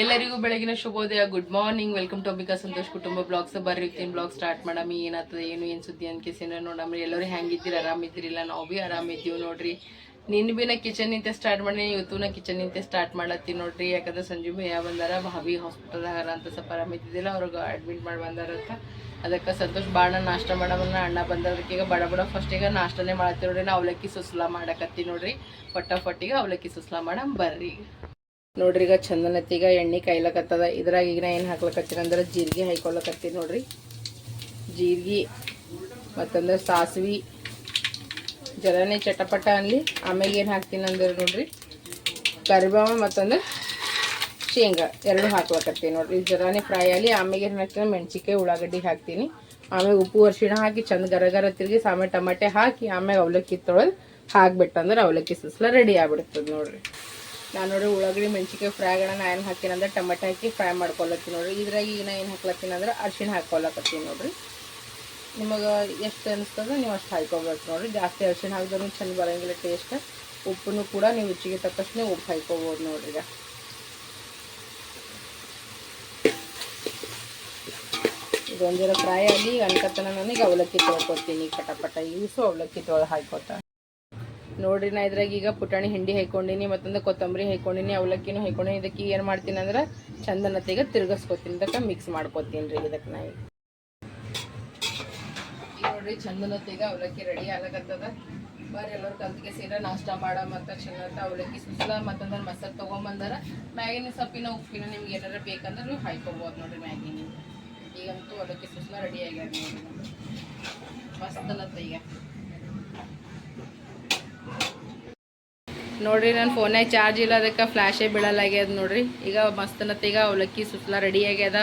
ಎಲ್ಲರಿಗೂ ಬೆಳಗಿನ ಶುಭೋದಯ. Good morning welcome to Ambika Santosh ಕುಟುಂಬ ಬ್ಲಾಗ್ಸ್ ಬರ್ರಿ ಬ್ಲಾಗ್ ಸ್ಟಾರ್ಟ್ ಮಾಡಮಿ. ಏನಾಗ್ತದೆ, ಏನು ಏನು ಸುದ್ದಿ ಅನ್ಕೇಸಿನ ನೋಡಮ್ರಿ ಎಲ್ಲರೂ ಹೆಂಗಿದ್ದೀರಿ? ಆರಾಮಿದ್ದಿರಿಲ್ಲ? ನಾವು ಭೀ ಆರಾಮಿದ್ದೀವಿ ನೋಡ್ರಿ. ನಿನ್ನ ಭೀ ನಾ ಕಿಚನ್ ಸ್ಟಾರ್ಟ್ ಮಾಡಿ ಇವತ್ತು ನಾ ಕಿಚನ್ ಸ್ಟಾರ್ಟ್ ಮಾಡತ್ತೀನಿ ನೋಡ್ರಿ. ಯಾಕಂದ್ರೆ ಸಂಜು ಭಯ ಬಂದಾರ, ಭಾವಿ ಹಾಸ್ಪಿಟಲ್ದಾಗ ಅಂತ ಸ್ವಲ್ಪ ಆರಾಮಿದ್ದಿದ್ದಿಲ್ಲ, ಅವ್ರಿಗೆ ಅಡ್ಮಿಟ್ ಮಾಡಿ ಬಂದಾರಂತ ಅದಕ್ಕೆ ಸಂತೋಷ್ ಭಾಳ ನಾಷ್ಟ ಮಾಡವನ್ನ ಅಣ್ಣ ಬಂದದಕ್ಕೀಗ ಬಡ ಬಡ ಫಸ್ಟಿಗೆ ನಾಷ್ಟನೇ ಮಾಡತ್ತೀವಿ ನೋಡ್ರಿ. ನಾ ಅವಲಕ್ಕಿ ಸುಸ್ಲಾ ಮಾಡಕತ್ತಿ ನೋಡ್ರಿ. ಪಟ್ಟಾಪಟ್ಟಿಗೆ ಅವಲಕ್ಕಿ ಸುಸ್ಲಾ ಮಾಡಮ್, ಬರ್ರಿ. ನೋಡ್ರಿ ಈಗ ಚಂದನತ್ತೀಗ ಎಣ್ಣೆ ಕಾಯ್ಲಕತ್ತದ. ಇದ್ರಾಗ ಈಗ ನಾ ಏನು ಹಾಕ್ಲಕತ್ತೀನಿ ಅಂದ್ರೆ ಜೀರಿಗೆ ಹಾಕೊಳಕತ್ತೀನಿ ನೋಡ್ರಿ. ಜೀರಿಗೆ, ಮತ್ತಂದ್ರೆ ಸಾಸಿವೆ, ಜರನೇ ಚಟಪಟ ಅನ್ಲಿ. ಆಮೇಲೆ ಏನು ಹಾಕ್ತೀನಿ ಅಂದ್ರೆ ನೋಡ್ರಿ. ಕರಿಬೇವು ಮತ್ತಂದ್ರೆ ಶೇಂಗಾ ಎರಡು ಹಾಕ್ಲಕತ್ತೀನಿ ನೋಡ್ರಿ. ಜರಾನೆ ಫ್ರೈ ಆಗಲಿ ಆಮೇಲೆ ಏನು ಹಾಕ್ತೀನಿ ಮೆಣಸಿಕಾಯಿ ಉಳ್ಳಾಗಡ್ಡಿ ಹಾಕ್ತೀನಿ. ಆಮೇಲೆ ಉಪ್ಪು ಅರ್ಶಿಣ ಹಾಕಿ ಚಂದ ಗರ ಗರ ತಿರುಗಿ, ಆಮೇಲೆ ಟಮಾಟೆ ಹಾಕಿ, ಆಮೇಲೆ ಅವಲಕ್ಕಿ ತೊಳೆದು ಹಾಕ್ಬಿಟ್ಟಂದ್ರೆ ಅವಲಕ್ಕಿ ಸುಸ್ಲ ರೆಡಿ ಆಗ್ಬಿಡ್ತದೆ ನೋಡ್ರಿ. ನಾನು ನೋಡಿ ಉಳ್ಳಾಗಡ್ಡಿ ಮೆಣಸಿಕಾಯಿ ಫ್ರೈ ಆಗೋಣ ನಾ ಏನು ಹಾಕ್ತೀನಿ ಅಂದ್ರೆ ಟೊಮೆಟೊ ಹಾಕಿ ಫ್ರೈ ಮಾಡ್ಕೊಳತ್ತೀನಿ ನೋಡ್ರಿ. ಇದ್ರಾಗ ಈಗ ನಾ ಏನು ಹಾಕ್ಲತ್ತೀನಿ ಅಂದ್ರೆ ಅರ್ಶಿಣ ಹಾಕ್ಕೊಳ್ಳಕತ್ತೀನಿ ನೋಡ್ರಿ. ನಿಮಗೆ ಎಷ್ಟು ಅನಿಸ್ತದೆ ನೀವು ಅಷ್ಟು ಹಾಕ್ಕೋಬೇಕು ನೋಡ್ರಿ. ಜಾಸ್ತಿ ಅರ್ಶಿಣ ಹಾಕಿದ್ರು ಚೆಂದ ಬರೋಂಗಿಲ್ಲ ಟೇಸ್ಟ್ ಉಪ್ಪನ್ನು ಕೂಡ ನೀವು ರುಚಿಗೆ ನೀವು ಉಪ್ಪು ಹಾಕ್ಕೋಬೋದು ನೋಡ್ರಿ ಈಗ. ಇದೊಂದು ಫ್ರೈ ಆಗಿ ಅನ್ಕತ್ತನ ನನಗೆ ಅವಲಕ್ಕಿ ತೊಳ್ಕೊತೀನಿ. ಪಟ ಇವಿಸು ಅವಲಕ್ಕಿ ತೊಳೆ ಹಾಕೋತ ನೋಡ್ರಿ ನಾ ಇದ್ರಾಗ ಈಗ ಪುಟಾಣಿ ಹಿಂಡಿ ಹೈಕೊಂಡಿನಿ ಮತ್ತೊಂದು ಕೊತ್ತಂಬರಿ ಹಾಕೊಂಡಿನಿ ಅವಲಕ್ಕಿನೂ ಹೈಕೊಂಡಿನಿ ಇದಕ್ಕೆ ಏನು ಮಾಡ್ತೀನಿ ಅಂದ್ರೆ ಚಂದನತೆಗೆ ತಿರ್ಗಿಸ್ಕೊತೀನಿ. ಇದಕ್ಕೆ ಮಿಕ್ಸ್ ಮಾಡ್ಕೊತೀನಿ ರೀ ಇದಕ್ಕೆ ನಾ ಈಗ ನೋಡ್ರಿ ಚಂದನತೆಗೆ ಅವಲಕ್ಕಿ ರೆಡಿ ಆಗತ್ತದ ಬರ್ರಿ ಎಲ್ಲರೂ ಕಲ್ತಿಗೆ ಸೇರ ನಾಷ್ಟ ಮಾಡ ಮತ್ತು ಚಂದನತ್ತ ಅವಲಕ್ಕಿ ಸುಸ್ಲ ಮತ್ತಂದ್ರೆ ಮಸಾಲೆ ತೊಗೊಂಬಂದಾರ ಮ್ಯಾಗಿನ ಸೊಪ್ಪಿನ ಉಪ್ಪಿನ ನಿಮ್ಗೆ ಏನಾರ ಬೇಕಂದ್ರೆ ನೀವು ಹಾಯ್ಕೋಬೋದು ನೋಡ್ರಿ ಮ್ಯಾಗಿನ. ಈಗಂತೂ ಅವಲಕ್ಕಿ ಸುಸ್ಲ ರೆಡಿ ಆಗ್ಯಾರ ನೋಡ್ರಿ ಮಸ್ತ್ ಅನ್ನತ್ತ ಈಗ ನೋಡ್ರಿ ನನ್ನ ಫೋನೇ ಚಾರ್ಜ್ ಇಲ್ಲ ಅದಕ್ಕೆ ಫ್ಲ್ಯಾಶೇ ಬೀಳಲಾಗ್ಯದ ನೋಡ್ರಿ. ಈಗ ಮಸ್ತ್ ಅನ್ನತ್ತ ಈಗ ಅವಲಕ್ಕಿ ಸುತ್ತಲ ರೆಡಿ ಆಗ್ಯದ.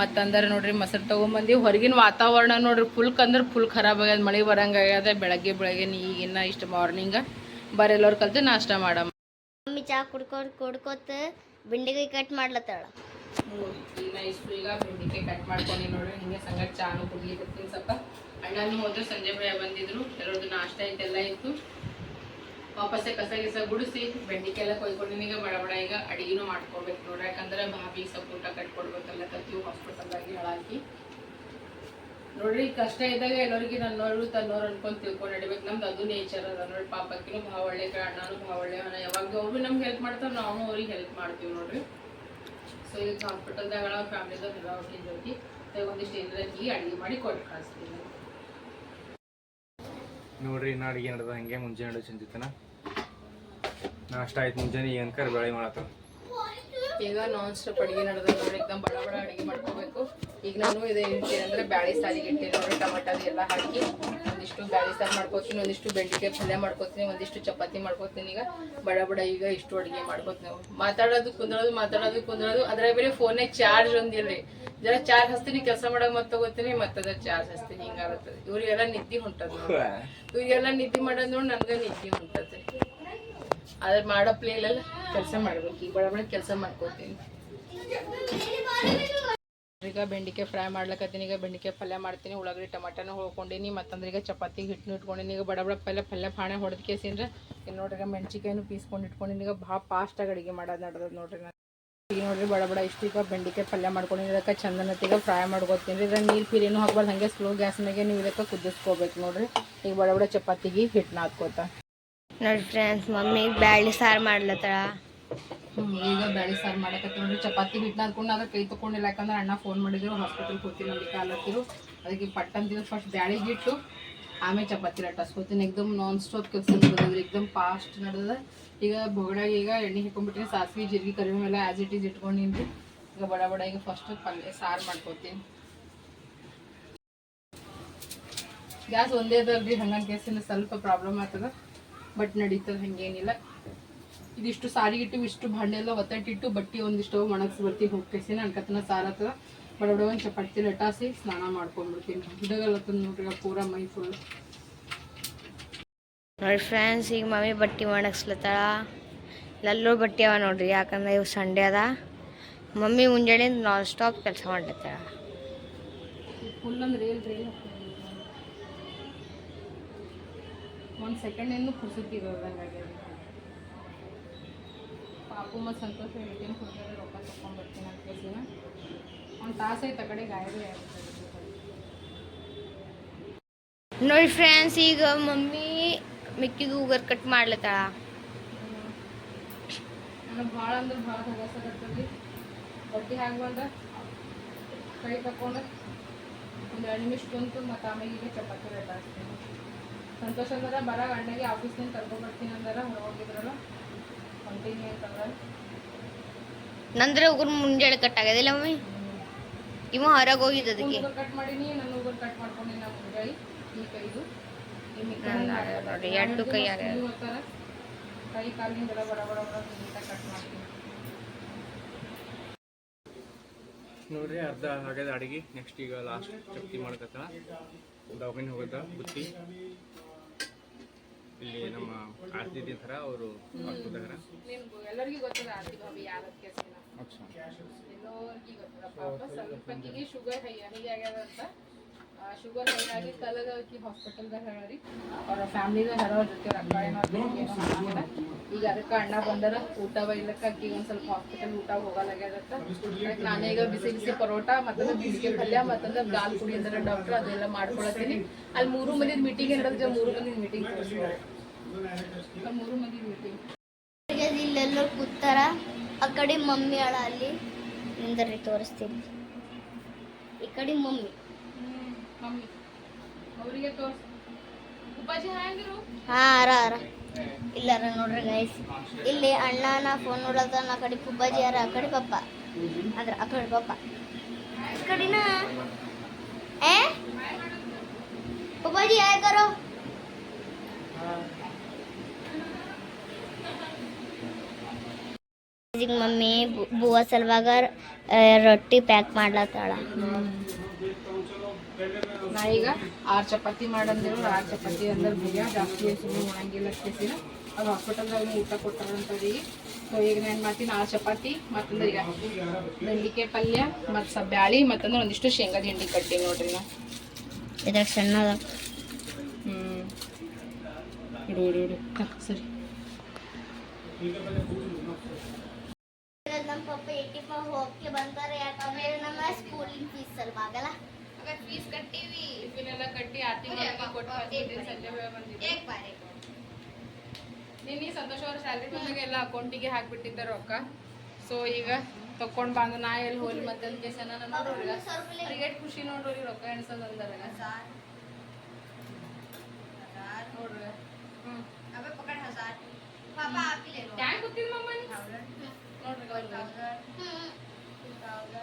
ಮತ್ತಂದ್ರೆ ನೋಡ್ರಿ ಮೊಸರು ತೊಗೊಂಬಂದು. ಹೊರಗಿನ ವಾತಾವರಣ ನೋಡ್ರಿ ಫುಲ್ ಅಂದ್ರೆ ಫುಲ್ ಖರಾಬ್ ಆಗ್ಯದ. ಮಳೆ ಬರಂಗಾಗ್ಯದ ಬೆಳಗ್ಗೆ ಬೆಳಗ್ಗೆ ಈಗಿನ್ನ ಇಷ್ಟು ಮಾರ್ನಿಂಗ ಬರೀ ಎಲ್ಲರೂ ಕಲ್ತು ನಾಷ್ಟ ಮಾಡಮ್ಮ ಮಮ್ಮಿ ಚಾ ಕುಡ್ಕೊಂಡು ಕುಡ್ಕೋತ ಬಿಂಡಿಗೆ ಕಟ್ ಮಾಡ್ಲತ್ತಾಳ. ಈಗ ಇಷ್ಟು ಈಗ ಬೆಂಡಿಕಾಯಿ ಕಟ್ ಮಾಡ್ಕೊಂಡು ನೋಡ್ರಿ. ಹಿಂಗೆ ಸಂಗಟ ಚಾನು ಕುಡ್ಲಿಕ್ಕೆ ಸ್ವಲ್ಪ. ಅಣ್ಣನೂ ಹೋದ್ರೆ ಸಂಜೆ ಬಂದಿದ್ರು. ಎಲ್ಲರದ್ದು ನಾಷ್ಟ ಐತೆಲ್ಲ ಇತ್ತು. ವಾಪಸ್ಸೆ ಕಸ ಗಿಸ ಗುಡಿಸಿ, ಬೆಂಡಿಕೆಲ್ಲ ಕೊಯ್ಕೊಂಡು ಈಗ ಬಡ ಬಡ, ಈಗ ಅಡಿಗೆನೂ ಮಾಡ್ಕೊಬೇಕು ನೋಡ್ರಿ. ಯಾಕಂದ್ರೆ ಭಾಬಿ ಸ್ವಲ್ಪ ಊಟ ಕಟ್ಕೊಡ್ಬೇಕಲ್ಲ ಕತ್ತೀವಿ ಹಾಸ್ಪಿಟಲ್ದಾಗಿ ಹಾಳಾಗಿ. ನೋಡ್ರಿ ಕಷ್ಟ ಇದ್ದಾಗ ಎಲ್ಲರಿಗೆ ನನ್ನೋರು ತನ್ನೋರು ಅನ್ಕೊಂಡು ತಿಳ್ಕೊಂಡು ನಡಿಬೇಕು. ನಮ್ದು ಅದು ನೇಚರ್ ಅದ ನೋಡಿ ಪಾಪಕ್ಕಿನೂ ಭಾವ ಒಳ್ಳೆ ಅಣ್ಣನೂ ಭಾಳ ಒಳ್ಳೆ ಅಣ್ಣ ಯಾವಾಗ ಅವ್ರು ನಮ್ಗೆ ಹೆಲ್ಪ್ ಮಾಡ್ತಾರೆ, ನಾವು ಅವ್ರಿಗೆ ಹೆಲ್ಪ್ ಮಾಡ್ತೀವಿ ನೋಡ್ರಿ. ಸೊ ಈಗ ಹಾಸ್ಪಿಟಲ್ದಾಗ ಫ್ಯಾಮಿಲಿದಾಗ ಎಲ್ಲ ಒಂದಿಷ್ಟು ಏನಾರ ಅಡಿಗೆ ಮಾಡಿ ಕೊಟ್ಟು ಕಳಿಸ್ತೀನಿ. ನೋಡ್ರಿ ಇನ್ನ ಅಡಿಗೆ ನಡೆದ ಹಂಗೆ ಮುಂಜಾನೆ ಚಿಂತಿತನ. ನಾಷ್ಟ ಆಯ್ತು ಮುಂಜಾನೆ ಈಗ ಅಂಕರ್ ಬೆಳೆ ಮಾಡತ್ತ? ಈಗ ನಾನ್ ಸ್ಟಾಪ್ ಅಡಿಗೆ ನಡೆದ ನೋಡಿ ಎಕ್ದಮ್ ಬಡ ಬಡ ಅಡಿಗೆ ಮಾಡ್ಕೋಬೇಕು. ಈಗ ನಾನು ಇದೇ ಹೇಳ್ತೀನಿ ಅಂದ್ರೆ ಬ್ಯಾಳಿ ಸಾರಿಗೆ ಇಟ್ಟಿನಿ ನೋಡಿ ಟಮಾಟ ಎಲ್ಲ ಹಾಕಿ. ಒಂದಿಷ್ಟು ಬ್ಯಾಳಿ ಸಾರು ಮಾಡ್ಕೋತೀನಿ, ಒಂದಿಷ್ಟು ಬೆಂಡಿಕಾಯಿ ಪಲ್ಯ ಮಾಡ್ಕೋತೀನಿ, ಒಂದಿಷ್ಟು ಚಪಾತಿ ಮಾಡ್ಕೋತೀನಿ ಈಗ. ಬಡ ಬಡ ಈಗ ಇಷ್ಟು ಅಡಿಗೆ ಮಾಡ್ಕೋತೀನಿ ಮಾತಾಡೋದು, ಕುಂದ್ರೋದು ಮಾತಾಡೋದು, ಕುಂದ್ರೋದು, ಅದ್ರಾಗ ಬೇರೆ ಫೋನ್ ಚಾರ್ಜ್ ಒಂದಿಲ್ರಿ. ಜರ ಚಾರ್ಜ್ ಹಚ್ತೀನಿ ಕೆಲಸ ಮಾಡಕ್ ಮತ್ತೆ ತಗೋತೀನಿ ಮತ್ತದ ಚಾರ್ಜ್ ಹಚ್ತೀನಿ ಹಿಂಗಾಗತ್ತದ ಇವ್ರಿಗೆಲ್ಲ ನಿದ್ದೆ ಹೊಂಟದ ಇವ್ರಿಗೆಲ್ಲ ನಿದ್ದೆ ಮಾಡೋದ್ ನೋಡಿ ನನ್ಗ ನಿದ್ದೆ ಹೊಂಟತೆ ಆದ್ರೆ ಮಾಡೋ ಪ್ಲೇಲೆಲ್ಲ ಕೆಲಸ ಮಾಡ್ಬೇಕು. ಈಗ ಬಡ ಬಡ ಕೆಲಸ ಮಾಡ್ಕೋತೀನಿ. ಈಗ ಬೆಂಡಿಕಾಯಿ ಫ್ರೈ ಮಾಡ್ಲಕತ್ತೀನಿ ಈಗ ಬೆಂಡಿಕಾಯಿ ಪಲ್ಯ ಮಾಡ್ತೀನಿ ಉಳ್ಳಾಗಡ್ಡಿ ಟಮಾಟನ ಹೊಳ್ಕೊಂಡಿನಿ ಮತ್ತಂದ್ರೆ ಈಗ ಚಪಾತಿ ಹಿಟ್ಟನ್ನು ಇಟ್ಕೊಂಡಿನಿ ಈಗ ಬಡ ಬಡ ಪಲ್ಯ ಪಲ್ಯ ಫಾಣೆ ಹೊಡೆದ ಕೇಸಿಂದ್ರೆ ಈಗ ನೋಡ್ರಿ ಮೆಣಸಿಕಾಯಿನೂ ಪೀಸ್ಕೊಂಡು ಇಟ್ಕೊಂಡಿನಿ ಈಗ ಭಾಳ ಫಾಸ್ಟಾಗಿ ಅಡುಗೆ ಮಾಡೋದು ನಡೆದದ ನೋಡ್ರಿ ನಾನು ಈಗ ನೋಡ್ರಿ ಬಡ ಬಡ ಇಷ್ಟು ಈಗ ಬೆಂಡಿಕಾಯಿ ಪಲ್ಯ ಮಾಡ್ಕೊಂಡು ಇದಕ್ಕೆ ಚಂದನತ್ತಿಗೆ ಫ್ರೈ ಮಾಡ್ಕೊತೀನಿ ರೀ. ಇದ್ರಾಗ ನೀರು ಪೀರೇನು ಹಾಕ್ಬಾರ್ದು ಹಾಗೆ ಸ್ಲೋ ಗ್ಯಾಸ್ನಾಗೆ ನೀವು ಇದಕ್ಕೆ ಕುದಿಸ್ಕೋಬೇಕು ನೋಡ್ರಿ. ಈಗ ಬಡ ಬಡ ಚಪಾತಿಗೆ ಹಿಟ್ಟನ್ನ ಹಾಕ್ಕೋತ. ನೋಡಿ ಫ್ರೆಂಡ್ಸ್ ಮಮ್ಮಿ ಬ್ಯಾಳಿ ಸಾರು ಮಾಡ್ಲತ್ತಾಳ. ಈಗ ಬ್ಯಾಳಿ ಸಾರು ಮಾಡಕತ್ತಿ ನೋಡ್ರಿ. ಚಪಾತಿ ಹಿಟ್ಟನ್ನ ಹಾಕೊಂಡು ಅದ್ರ ಕೈ ತಗೊಂಡಿಲ್ಲ ಯಾಕಂದ್ರೆ ಅಣ್ಣ ಫೋನ್ ಮಾಡಿದ್ರು ಹಾಸ್ಪಿಟಲ್ ಹೋಗ್ತೀನಿ ನೋಡಿ ಕಾಲತ್ತಿರು ಅದಕ್ಕೆ ಪಟ್ಟಂತಿದ್ರು ಫಸ್ಟ್ ಬ್ಯಾಳಿಗೆ ಹಿಟ್ಟು ಆಮೇಲೆ ಚಪಾತಿ ಲಟ್ಟಿಸ್ಕೊತೀನಿ ಎಕ್ದಮ್ ನಾನ್ ಸ್ಟಾಪ್ ಕೆಲಸ ನಡೆದ್ರಿ ಎಕ್ದಮ್ ಫಾಸ್ಟ್ ನಡೆದ ಈಗ ಬೊಗಡಾಗ ಈಗ ಎಣ್ಣೆ ಹಿಕ್ಕೊಂಡ್ಬಿಟ್ಟಿನಿ ಸಾಸಿವೆ, ಜೀರಿಗೆ ಕರಿಬೇವು ಎಲ್ಲ ಆ್ಯಸ್ ಇಟ್ ಈಸ್ ಇಟ್ಕೊಂಡಿನಿ ಈಗ ಬಡ ಬಡ ಈಗ ಫಸ್ಟ್ ಪಲ್ಯ, ಸಾರು ಮಾಡ್ಕೊತೀನಿ. ಗ್ಯಾಸ್ ಒಂದೇ ಅದಲ್ರಿ ಹಂಗನ್ ಗ್ಯಾಸಿನ ಸ್ವಲ್ಪ ಪ್ರಾಬ್ಲಮ್ ಆಗ್ತದ ಬಟ್ ನಡೀತದ ಹಂಗೇನಿಲ್ಲ. ಇದಿಷ್ಟು ಸಾರಿ ಇಟ್ಟು ಇಷ್ಟು ಭಾಂಡೆ ಎಲ್ಲ ಒತ್ತಟ್ಟಿಟ್ಟು ಬಟ್ಟೆ ಒಂದಿಷ್ಟು ಒಣಗಿಸಿ ಬರ್ತೀನಿ ಹೋಗ್ಕೇಸಿನ ಅನ್ಕತನ ಸಾರು ಆಗ್ತದ. ಬಡ ಬಡ ಒಂದು ಚಪಾತಿ ಲಟಾಸಿ ಸ್ನಾನ ಮಾಡ್ಕೊಂಡ್ಬಿಡ್ತೀನಿ. ಹಿಡಗಲ್ಲತ್ತದ ನೋಡ್ರಿ, ಪೂರ ಮೈ ಫುಲ್ ನೋಡಿ ಫ್ರೆಂಡ್ಸ್ ಈಗ ಮಮ್ಮಿ ಬಟ್ಟೆ ಒಣಗಿಸ್ಲತ್ತಾಳ. ಎಲ್ಲರೂ ಬಟ್ಟೆ ಅವ ನೋಡ್ರಿ ಯಾಕಂದ್ರೆ ಇವು ಸಂಡೇ ಅದ. ಮಮ್ಮಿ ಮುಂಜಾನೆ ನಾನ್ ಸ್ಟಾಪ್ ಕೆಲಸ ಮಾಡ್ಲತ್ತಾಳ. ಒಂದು ಸೆಕೆಂಡ್ ಏನು ಪುರ್ಸತಿ ಇರೋದಂಗಾಗ್ಯದ ಪಾಪು ಮತ್ತು ಸಂತೋಷ ಎ ಟಿ ಎಂ ಕೊಡ್ತಾರೆ ರೊಕ್ಕ ತೊಗೊಂಡ್ಬರ್ತೀನಿ ಒಂದು ತಾಸು ಐತೆ ಆ ಕಡೆ ಗಾಡಿ ನೋಡಿ ಫ್ರೆಂಡ್ಸ್ ಈಗ ಮಮ್ಮಿ ಮಿಕ್ಕಿಗೆ ಉಗರ್ ಕಟ್ ಮಾಡ್ಲತ್ತಾಳ. ಭಾಳ ಅಂದ್ರೆ ಭಾಳ ಹಗಸಾಗತ್ತಲ್ಲಿ ಬಂದ ಕೈ ತಕೊಂಡ ಒಂದು ಎರಡು ನಿಮಿಷ ಕುಂತು ಮತ್ತು ಆಮೇಲೆ ಈಗ ಚಪಾತಿ ರೇಟ್ ಹಾಕ್ತೀನಿ. ಸಂತೋಷ ಅಂದ್ರೆ ಬರೋ ಆಫೀಸ್ನಿಂದ ಕರ್ಕೊಂಡ್ಬರ್ತೀನಿ ಅಂದ್ರೆ ಹೊರಗೆ ಹೋಗಿದ್ರಲ್ಲ ಹೊಂಟೀನಿ ಅಂತಂದ್ರೆ ನಂದ್ರೆ ಉಗುರ್ ಮುಂಜಾನೆ ಕಟ್ ಆಗದಿಲ್ಲ ಮಮ್ಮಿ? ಇವ ಹೊರಗೆ ಹೋಗಿದ್ದು ಅದಕ್ಕೆ. ಕಟ್ ಮಾಡೀನಿ ನಾನು ಉಗುರು ಕಟ್ ಮಾಡ್ಕೊಂಡಿ ನಾ ಮುಂಜಾನೆ ಈ ಕೈದು. ನೋಡ್ರಿ, ಎರಡು ಕೈ. ಕೈ ಕಾಲಿನ ಬಡ ಬಡ ಬಡ ಬಡ ಕಟ್ ಮಾಡ್ತೀನಿ ನೋಡ್ರಿ ಅರ್ಧ ಆಗ್ಯದ ಅಡಿಗೆ. ನೆಕ್ಸ್ಟ್ ಈಗ ಲಾಸ್ಟ್ ಚಪಾತಿ ಮಾಡ್ಕತ್ತ. ದವಾಖಾನೆ ಹೋಗತ್ತ ಬುತ್ತಿ. ಇಲ್ಲಿ ನಮ್ಮ ಆರ್ತಿ ಥರ ಅವರು ಹಾಕ್ತಿದ್ದಾರೆ ಎಲ್ಲರಿಗೂ ಗೊತ್ತದ ಆರ್ತಿ ಭಾವಿ ಯಾರ ಕೆಸಿನ ಎಲ್ಲರಿಗೂ ಗೊತ್ತದ. ಪಾಪ ಸ್ವಲ್ಪಕ್ಕಿಗೆ ಶುಗರ್ ಹೈ ಹೀಗಾಗ್ಯದ ಅಂತ. ಶುಗರ್ ಹೈ ಆಗಿ ಕಲಗ ಆಕಿ ಹಾಸ್ಪಿಟಲ್ದಾಗ ಹೇಳರಿ. ಅವ್ರ ಫ್ಯಾಮಿಲಿದಾಗ ಹೇಳೋರ್ ಜೊತೆ. ಈಗ ಅದಕ್ಕೆ ಅಣ್ಣ ಬಂದರ, ಊಟ ಬೈಲಕ್ಕ ಆಕಿ ಒಂದು ಸ್ವಲ್ಪ ಹಾಸ್ಪಿಟಲ್ ಊಟ ಹೋಗಲಾಗ್ಯದತ್ತ. ಅದಕ್ಕೆ ನಾನೇ ಈಗ ಬಿಸಿ ಬಿಸಿ ಪರೋಟ ಮತ್ತಂದ್ರೆ ಬಿಸಿಗೆ ಪಲ್ಯ ಮತ್ತಂದ್ರೆ ದಾಲ್ ಪುಡಿ ಅಂದ್ರೆ ಡಾಕ್ಟರ್ ಅದೆಲ್ಲ ಮಾಡ್ಕೊಳತ್ತೀನಿ. ಅಲ್ಲಿ ಮೂರು ಮಂದಿದ ಮೀಟಿಂಗ್ ನಡೆದ್ರೆ ಮೂರು ಮಂದಿದ ಮೀಟಿಂಗ್ ತೋರಿಸ್ತಾರೆ ಮೂರು ಮಂದಿದ ಮೀಟಿಂಗ್ ಇಲ್ಲೆಲ್ಲರೂ ಕೂತಾರ. ಆ ಕಡೆ ಮಮ್ಮಿ ಅಳ ಅಲ್ಲಿ ನಿಂದರಿ ತೋರಿಸ್ತೀನಿ. ಈ ಕಡೆ ಮಮ್ಮಿ. ಮಮ್ಮಿ ಅವರಿಗೆ ತೋರ್ಸ್. ಉಪಾಜಿ ಹ್ಯಾಂಗಿರು ಹಾ ಅರ ಅರ. ಇಲ್ಲರ ನೋಡ್ರಿ ಗೈಸ್ ಇಲ್ಲಿ ಅಣ್ಣನ ಫೋನ್ ನೋಡೋದ ಆ ಕಡೆ ಪುಬ್ಬಾಜಿ ಯಾರ ಆ ಕಡೆ ಪಪ್ಪ. ಅದ್ರ ಆ ಕಡೆ ಪಪ್ಪ. ಕಡಿನ? ಏ? ಪಪ್ಪಾಜಿ ಯಾಯ ಕರೋ ಮಮ್ಮಿ ಬುವ ಸಲುವಾಗ ರೊಟ್ಟಿ ಪ್ಯಾಕ್ ಮಾಡ್ಲತ್ತಾಳ. ನಾ ಈಗ ಆರು ಚಪಾತಿ ಮಾಡಂದಿರು ಆರು ಚಪಾತಿ ಅಂದ್ರೆ ಭಯ ಜಾಸ್ತಿ ಸುಮ್ಮನೆ ಒಣಗಿಲ್ಲ ಕೇಸಿನ ಅದು ಹಾಸ್ಪಿಟಲ್ದಾಗ ಊಟ ಕೊಟ್ಟಾರಂತದಿ ಸೊ ಈಗ ನಾನು ಏನು ಮಾಡ್ತೀನಿ ಆರು ಚಪಾತಿ ಮತ್ತಂದ್ರೆ ಈಗ ಬೆಂಡಿಕಾಯಿ ಪಲ್ಯ ಮತ್ತು ಸ ಬ್ಯಾಳಿ ಮತ್ತಂದ್ರೆ ಒಂದಿಷ್ಟು ಶೇಂಗಾದ ಹಿಂಡಿ ಕಟ್ಟಿ ನೋಡ್ರಿ ನಾ. ಇದ್ರಾಗ ಸಣ್ಣದ. ಹ್ಞೂ ಇಡು ಇಡು ಇಡು. ಹ, ಸರಿ. ನಮ್ಮ ಪಪ್ಪ ಏಟಿ ಹೋಗಕ್ಕೆ ಬಂತಾರೆ ಯಾಕಂದ್ರೆ ನಮ್ಮ ಸ್ಕೂಲಿಂಗ್ ಫೀಸ್ ಸಲುವಾಗಲ್ಲ ಫೀಸ್ ಕಟ್ಟಿವಿ ಟಿಫಿನೆಲ್ಲ ಕಟ್ಟಿ ಆರತಿ ಕೊಟ್ಟು ಸಂಜೆ ಬಂದಿದ್ದೆ ನಿನ್ನೆ ಸಂತೋಷ್ ಅವ್ರ ಸ್ಯಾಲ್ರಿ ಬಂದಾಗ ಎಲ್ಲ ಅಕೌಂಟಿಗೆ ಹಾಕ್ಬಿಟ್ಟಿದ್ದೆ ರೊಕ್ಕ ಸೊ ಈಗ ತಕೊಂಡ್ ಬಂದು ನಾ ಎಲ್ಲಿ ಹೋಲಿ ಮತ್ತೆ ಅಂತ ಕೇಸ ನಾನು ನೋಡ್ರಿ ಅವ್ರಿಗೆ ಎಷ್ಟು ಖುಷಿ ನೋಡ್ರಿ ರೊಕ್ಕ ಎಣ್ಸೋದು ಅಂದಾಗ ನೋಡ್ರಿ ಹ್ಞೂ ಟ್ಯಾಂಕ್ ಗೊತ್ತಿಲ್ಲ ಮಮ್ಮ ನೋಡ್ರಿ ಅವ್ರಿಗೆ. ನೋಡು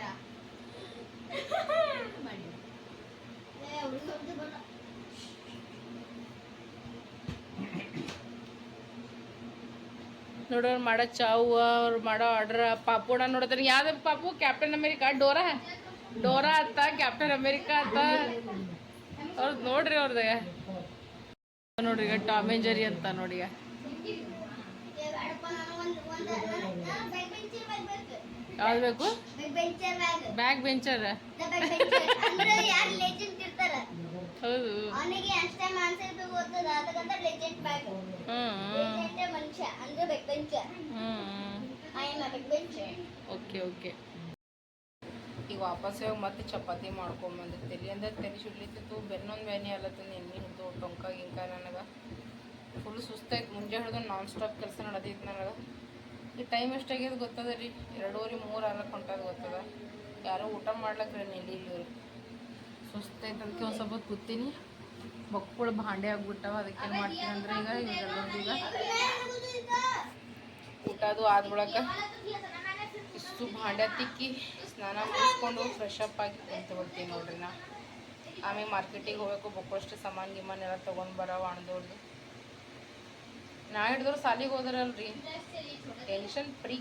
ನೋಡೋರು ಮಾಡೋ ಚಾವು, ಅವ್ರು ಮಾಡೋ ಆರ್ಡರ್ ಪಾಪುಡ ನೋಡ್ತಾರೆ ಯಾವ್ದು ಪಾಪು? ಕ್ಯಾಪ್ಟನ್ ಅಮೇರಿಕಾ ಡೋರಾ ಡೋರಾ ಅತ್ತ ಕ್ಯಾಪ್ಟನ್ ಅಮೇರಿಕಾ ಅತ್ತ ಅವ್ರದ್ದು ನೋಡ್ರಿ ಅವ್ರದ್ದು ನೋಡ್ರಿ ಈಗ ಟಾಮ್ ಅಂತ ನೋಡಿ ಈಗ ಯಾವ್ದು ಬೇಕು ಬ್ಯಾಗ್ ಬೆಂಚರ್ ಅಂದ್ರೆ ಯಾರು ಲೆಜೆಂಡ್ ಇರ್ತಾರ? ಹೌದು. ಅವನಿಗೆ ಅಷ್ಟೇ ಮಾನ್ಸಿಕ ಗೊತ್ತದ ಅದಕ್ಕಂತ ಲೆಜೆಂಡ್ ಬ್ಯಾಗ್ ಹ್ಮ್ ಲೆಜೆಂಡ್ ಮನುಷ್ಯ ಅಂದ್ರೆ back bencher hmm I am back bencher okay okay ಈಗ ವಾಪಸ್ ಹೋಗಿ ಮತ್ತೆ ಚಪಾತಿ ಮಾಡ್ಕೊಂಬಂದೆ ತೆಲಿ ಅಂದ್ರೆ ತಲೆ ಸುಡ್ಲಿತ್ತಿತ್ತು ಬೆನ್ನೊಂದು ಬೇನೆ ಅಲ್ಲತ್ತ ಎಣ್ಣೆ ಹಿಡಿದು ಟೊಂಕ ಗಿಂಕ ನನಗೆ. ಫುಲ್ ಸುಸ್ತಾಯ್ತು. ಮುಂಜಾನೆ ಹಿಡಿದು ನಾನ್ ಸ್ಟಾಪ್ ಕೆಲಸ ನಡೆದಿತ್ತು ನನಗೆ. ಈ ಟೈಮ್ ಎಷ್ಟಾಗ್ಯದ ಗೊತ್ತದ ರೀ? ಎರಡೂವರೆ, ಮೂರು ಆರಕ್ಕೆ ಹೊಂಟದ ಗೊತ್ತದ. ಯಾರೋ ಊಟ ಮಾಡ್ಲಕ್ಕ ರೀ ನಿಲ್ಲಿ ಇವ್ರು. ಸುಸ್ತಾಯ್ತು ಅದಕ್ಕೆ ಒಂದು ಸ್ವಲ್ಪ ಕೂತೀನಿ. ಮಕ್ಕಳು ಭಾಂಡೆ ಆಗ್ಬಿಟ್ಟವ, ಅದಕ್ಕೆ ಏನು ಮಾಡ್ತೀನಿ ಅಂದ್ರೆ ಈಗ ಈಗ ಊಟ ಅದು ಆದ ಬಳಿಕ ಇಷ್ಟು ಭಾಂಡೆ ತಿಕ್ಕಿ ಸ್ನಾನ ಮುಗಿಸ್ಕೊಂಡು ಫ್ರೆಶ್ ಅಪ್ ಆಗಿ ಕುಂತು ಬರ್ತೀನಿ ನೋಡ್ರಿ ನಾ ಆಮೇಲೆ ಮಾರ್ಕೆಟಿಗೆ ಹೋಗ್ಬೇಕು ಬಕ್ಕಷ್ಟು ಸಾಮಾನು ಗಿಮಾನೆಲ್ಲ ತೊಗೊಂಡು ಬರೋ ಅಣ್ದವ್ರದ್ದು ನಾ ಹಿಡಿದ್ರು ಸಾಲಿಗೆ ಹೋದ್ರಲ್ರಿ. ಟೆನ್ಷನ್ ಫ್ರೀ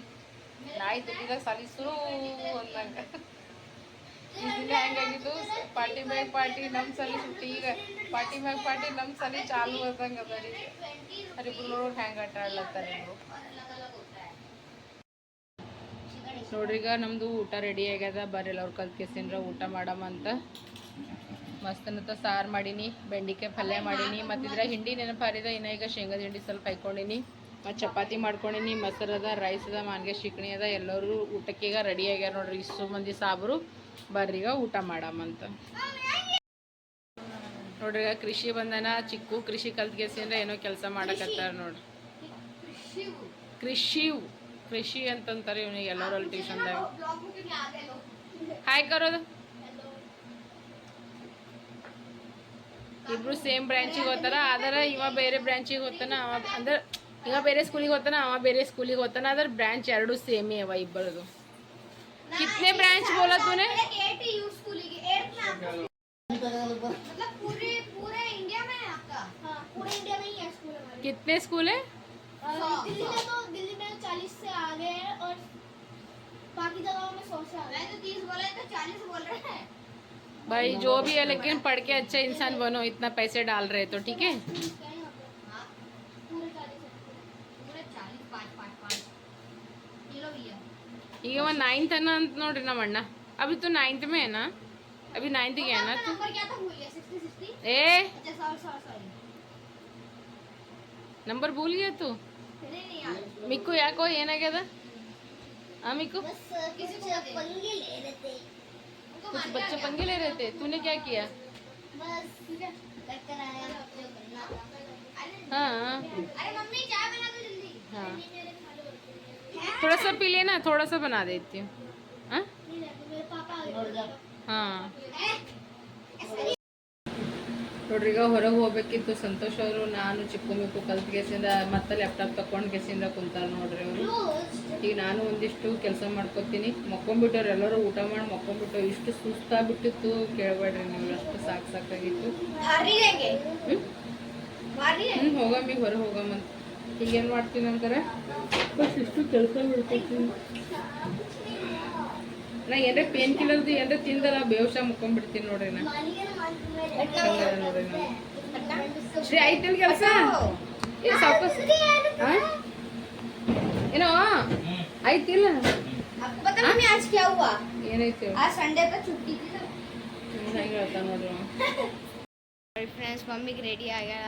ನಾಯಿ ದುಡ್ಡಿದಾಗ ಸಾಲಿ ಸುರು ಅಂದಂಗ. ಇದನ್ನ ಹೆಂಗಾಗಿದ್ದು ಪಾರ್ಟಿ ಮ್ಯಾಗ ಪಾರ್ಟಿ ನಮ್ಮ ಸಲಿ ಸುಟ್ಟಿ. ಈಗ ಪಾರ್ಟಿ ಮ್ಯಾಗ ಪಾರ್ಟಿ ನಮ್ಮ ಸಲಿ ಚಾಲು ಅದಂಗೆ ಅದ ರೀ. ಅರಿಬ್ರು ನೋಡ್ರಿ ಹೆಂಗೆ ಆಟ ಆಡ್ಲತ್ತಾರ ನೋಡ್ರಿ, ಈಗ ನಮ್ದು ಊಟ ರೆಡಿ ಆಗ್ಯದ. ಬರ್ರಿ ಅವ್ರು ಕಲ್ತ್ಕೆಸಿನ್ರ ಊಟ ಮಾಡಮ್ಮ ಅಂತ. ಮಸ್ತನತ್ತ ಸಾರು ಮಾಡೀನಿ ಬೆಂಡಿಕಾಯಿ ಪಲ್ಯ ಮಾಡೀನಿ, ಮತ್ತು ಇದ್ರ ಹಿಂಡಿ ನೆನಪಾರಿದ, ಇನ್ನ ಈಗ ಶೇಂಗಾದ ಹಿಂಡಿ ಸ್ವಲ್ಪ ಹಾಕ್ಕೊಂಡಿನಿ ಮತ್ತು ಚಪಾತಿ ಮಾಡ್ಕೊಂಡಿನಿ, ಮೊಸರು ಅದ ರೈಸ್ ಅದ, ಮಾನ್ಗೆ ಶಿಕಣಿ ಅದ, ಎಲ್ಲರೂ ಊಟಕ್ಕೆ ಈಗ ರೆಡಿ ಆಗ್ಯಾರ ನೋಡ್ರಿ ಇಷ್ಟು ಮಂದಿ ಸಾಬ್ರು. ಈಗ ಊಟ ಮಾಡಮ್ಮಂತ ನೋಡ್ರಿ ಈಗ ಕೃಷಿ ಬಂದನ, ಚಿಕ್ಕು ಕೃಷಿ ಕಲ್ತ್ಗೆಸಿಂದ ಏನೋ ಕೆಲಸ ಮಾಡಕತ್ತಾರ ನೋಡ್ರಿ. ಕೃಷಿ ಕೃಷಿ ಅಂತಂತಾರೆ ಇವನಿಗೆ ಎಲ್ಲರಲ್ಲಿ ಟ್ಯೂಷನ್ದಾಗ ಹಾಯ್ ಕರೋದು. ಇಬ್ರು ಸೇಮ್ ಬ್ರಾಂಚಿಗೆ ಹೋಗ್ತಾರ ಆದ್ರೆ ಇವ ಬೇರೆ ಬ್ರಾಂಚಿಗೆ ಹೋಗ್ತಾನ ಅವ ಅಂದ್ರೆ ಇವ ಬೇರೆ ಸ್ಕೂಲಿಗೆ ಹೋಗ್ತಾನ ಅವ ಬೇರೆ ಸ್ಕೂಲಿಗೆ ಹೋಗ್ತಾನ ಅದ್ರ ಬ್ರಾಂಚ್ ಎರಡು ಸೇಮೇ ಅವ ಇಬ್ಬರದು ಕಿತ್ನೆ ಬ್ರಾಂಚ್ ಬೋಲ ತೂನೆ एट यू स्कूल की एट में आपका मतलब पूरे पूरे इंडिया में है आपका हाँ पूरे इंडिया में ही है स्कूल हमारे कितने स्कूल है दिल्ली में तो दिल्ली में चालीस से आगे है और बाकी जगहों में सौ से आगे मैं तो तीस बोला तो चालीस बोल रहे हैं भाई, जो भी है, लेकिन पढ़ के अच्छा इंसान बनो, इतना पैसे डाल रहे तो ठीक है? ठीक वो नाइन्थ है ना अंत नोड़ी ना मरना अभी तो नाइन्थ में है ना? अभी नाइन्थ गया ना तो? ए? नंबर भूल गया तू? मिक्को या कोई है ना क्या था हाँ मिक्को? कुछ मार बच्चे पंगे ले रहे थे तूने क्या किया बस कर आया जो करना था हाँ अरे मम्मी चाय बना दो जल्दी हाँ मेरे खाने थोड़ा सा पी लेना थोड़ा सा बना देती हूँ हाँ मेरे पापा आ गए हाँ हैं? ऐसे ನೋಡ್ರಿ ಈಗ ಹೊರಗೆ ಹೋಗ್ಬೇಕಿತ್ತು ಸಂತೋಷ್ ಅವರು ನಾನು ಚಿಕ್ಕು ಮಿಕ್ಕು ಕಲ್ತ್ ಕೇಸಿಂದ ಮತ್ತೆ ಲ್ಯಾಪ್ಟಾಪ್ ತಕೊಂಡು ಕೇಸಿಂದ ಕುಂತಾರ ನೋಡ್ರಿ ಅವರು रोज ಈಗ ನಾನು ಒಂದಿಷ್ಟು ಕೆಲಸ ಮಾಡ್ಕೊತೀನಿ. ಮಕ್ಕೊಂಬಿಟ್ಟವ್ರು ಎಲ್ಲರೂ ಊಟ ಮಾಡಿ ಮಕ್ಕೊಂಬಿಟ್ಟು ಇಷ್ಟು ಸುಸ್ತಾಗ್ಬಿಟ್ಟಿತ್ತು ಕೇಳಬೇಡ್ರಿ ನೀವು ಅಷ್ಟು ಸಾಕು ಸಾಕಾಗಿತ್ತು. ಹ್ಞೂ ಹೋಗಮ್ಮಿ ಹೊರ ಹೋಗಮ್ಮಂತ ಈಗೇನು ಮಾಡ್ತೀನಿ ಅಂತಾರೆ? ಫಸ್ಟ್ ಇಷ್ಟು ಕೆಲಸ ಬಿಡ್ಕೊತೀನಿ ನಾ ಏನಾರ ಪೇನ್ ಕಿಲ್ಲರ್ದು ಏನಾರ ತಿಂದಲ್ಲ ಬೇವಶ ಮುಕ್ಕೊಂಡ್ಬಿಡ್ತೀನಿ ನೋಡ್ರಿ ನಾ. ನಾನು ಶ್ರೀ ಕೆಲಸ? ಏನೋ? ಆಯ್ತಿಲ್ಲ आपको पता मम्मी आज क्या हुआ ಏನೈತಿ आज संडे का छुट्टी थी ना ಹೆಂಗೆ ಹೇಳ್ತಾ ನೋಡ್ರಿ ಫ್ರೆಂಡ್ಸ್ ಮಮ್ಮಿಗೆ ರೆಡಿ ಆಗ್ಯಾಳ